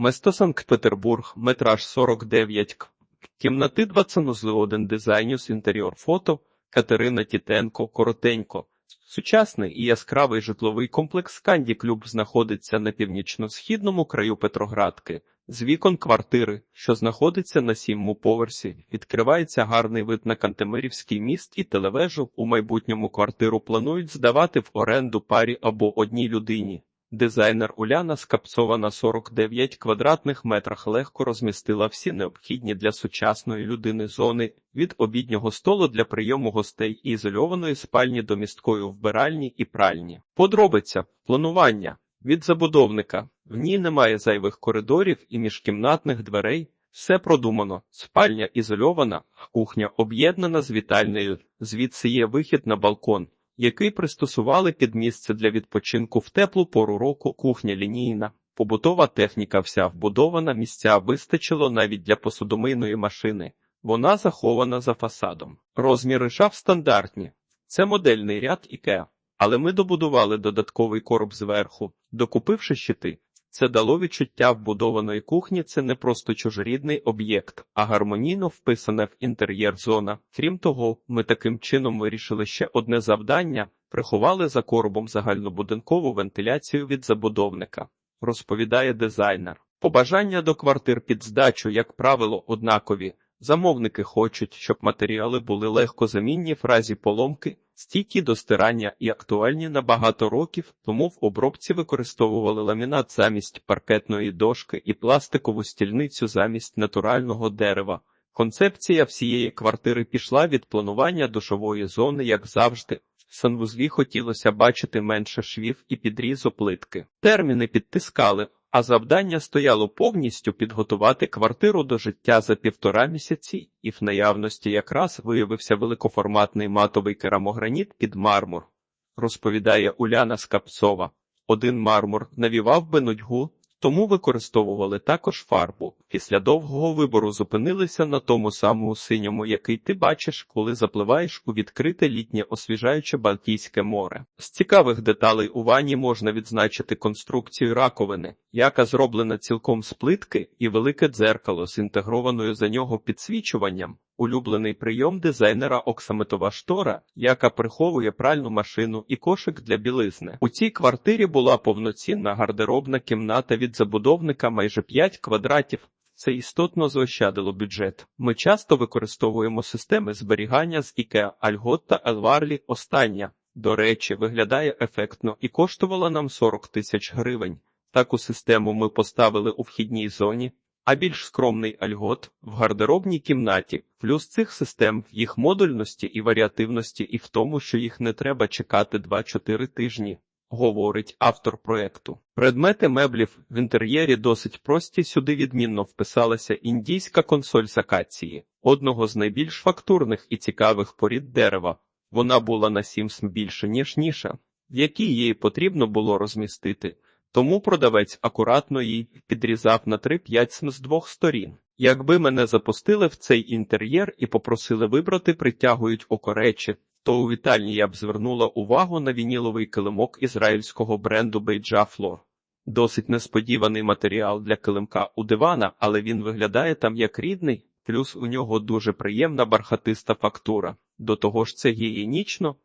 Место Санкт-Петербург, метраж 49 к. Кімнати 2 санузли 1 дизайнюс інтер'єр фото Катерина Тітенко, коротенько. Сучасний і яскравий житловий комплекс Канді Клуб знаходиться на північно-східному краю Петроградки. З вікон квартири, що знаходиться на сімому поверсі, відкривається гарний вид на Кантемирівський міст і телевежу. У майбутньому квартиру планують здавати в оренду парі або одній людині. Дизайнер Уляна Скапцова на 49 квадратних метрах легко розмістила всі необхідні для сучасної людини зони від обіднього столу для прийому гостей і ізольованої спальні до місткої вбиральні і пральні. Подробиця планування від забудовника. В ній немає зайвих коридорів і міжкімнатних дверей. Все продумано. Спальня ізольована, кухня об'єднана з вітальнею. Звідси є вихід на балкон який пристосували під місце для відпочинку в теплу пору року, кухня лінійна, побутова техніка вся вбудована, місця вистачило навіть для посудомийної машини. Вона захована за фасадом. Розміри шаф стандартні. Це модельний ряд Ікеа. Але ми добудували додатковий короб зверху, докупивши щити. Це дало відчуття вбудованої кухні. Це не просто чужорідний об'єкт, а гармонійно вписана в інтер'єр зона. Крім того, ми таким чином вирішили ще одне завдання: приховали за коробом загальнобудинкову вентиляцію від забудовника, розповідає дизайнер. Побажання до квартир під здачу, як правило, однакові. Замовники хочуть, щоб матеріали були легко замінні в разі поломки, стійкі до стирання і актуальні на багато років, тому в обробці використовували ламінат замість паркетної дошки і пластикову стільницю замість натурального дерева. Концепція всієї квартири пішла від планування душової зони, як завжди. В санвузлі хотілося бачити менше швів і підрізу плитки. Терміни підтискали, а завдання стояло повністю підготувати квартиру до життя за півтора місяці, і в наявності якраз виявився великоформатний матовий керамограніт під мармур, розповідає Уляна Скапцова. Один мармур навівав би нудьгу, тому використовували також фарбу. Після довгого вибору зупинилися на тому самому синьому, який ти бачиш, коли запливаєш у відкрите літнє освіжаюче Балтійське море. З цікавих деталей у ванні можна відзначити конструкцію раковини, яка зроблена цілком з плитки, і велике дзеркало з інтегрованою за нього підсвічуванням. Улюблений прийом дизайнера оксаметова штора, яка приховує пральну машину і кошик для білизни. У цій квартирі була повноцінна гардеробна кімната від забудовника майже 5 квадратів. Це істотно заощадило бюджет. Ми часто використовуємо системи зберігання з IKEA Algot та Elvarli. Остання, до речі, виглядає ефектно і коштувала нам 40 тисяч гривень. Таку систему ми поставили у вхідній зоні, а більш скромний альгот в гардеробній кімнаті. Плюс цих систем в їх модульності і варіативності, і в тому, що їх не треба чекати 2-4 тижні. Говорить автор проекту. Предмети меблів в інтер'єрі досить прості. Сюди відмінно вписалася індійська консоль з акації, одного з найбільш фактурних і цікавих порід дерева. Вона була на 7 см більше, ніж ніша, в якій її потрібно було розмістити. Тому продавець акуратно її підрізав на 3-5 см з двох сторін. Якби мене запустили в цей інтер'єр і попросили вибрати, притягують око речі, то у вітальні я б звернула увагу на вініловий килимок ізраїльського бренду Бейджафлор. Досить несподіваний матеріал для килимка у дивана, але він виглядає там як рідний, плюс у нього дуже приємна бархатиста фактура. До того ж, це гігієнічно,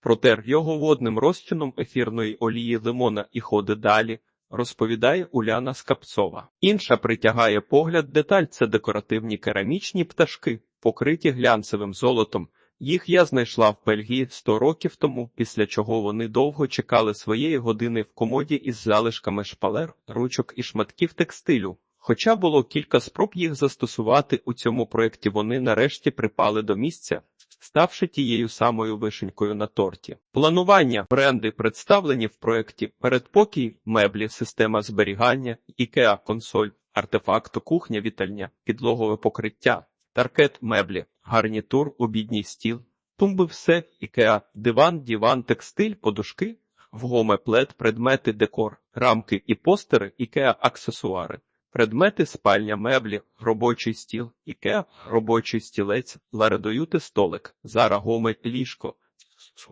протер його водним розчином ефірної олії лимона і ходи далі, розповідає Уляна Скапцова. Інша притягає погляд деталь це декоративні керамічні пташки, покриті глянцевим золотом. Їх я знайшла в Бельгії 100 років тому, після чого вони довго чекали своєї години в комоді із залишками шпалер, ручок і шматків текстилю. Хоча було кілька спроб їх застосувати у цьому проєкті, вони нарешті припали до місця, ставши тією самою вишенькою на торті. Планування бренди представлені в проєкті передпокій, меблі, система зберігання, IKEA консоль, артефакт, кухня, вітальня, підлогове покриття, таркет меблі, гарнітур, обідній стіл, тумби все, IKEA, диван, диван, текстиль, подушки, вгоме плед, предмети, декор, рамки і постери, IKEA аксесуари. Предмети спальня, меблі, робочий стіл, іке, робочий стілець, ларедоюти столик, зара гоме, ліжко,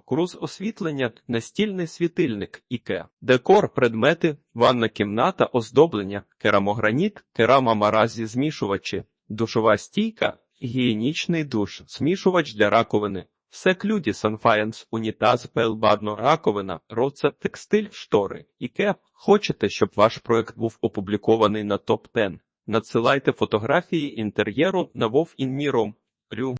Круз освітлення, настільний світильник, іке, декор, предмети, ванна кімната, оздоблення, керамограніт, керама маразі змішувачі, душова стійка, гігієнічний душ, змішувач для раковини. Все клюді, санфаєнс, унітаз, пелбадно, раковина, роца, текстиль, штори. Іке, хочете, щоб ваш проект був опублікований на топ-10? Надсилайте фотографії інтер'єру на Вов Рю.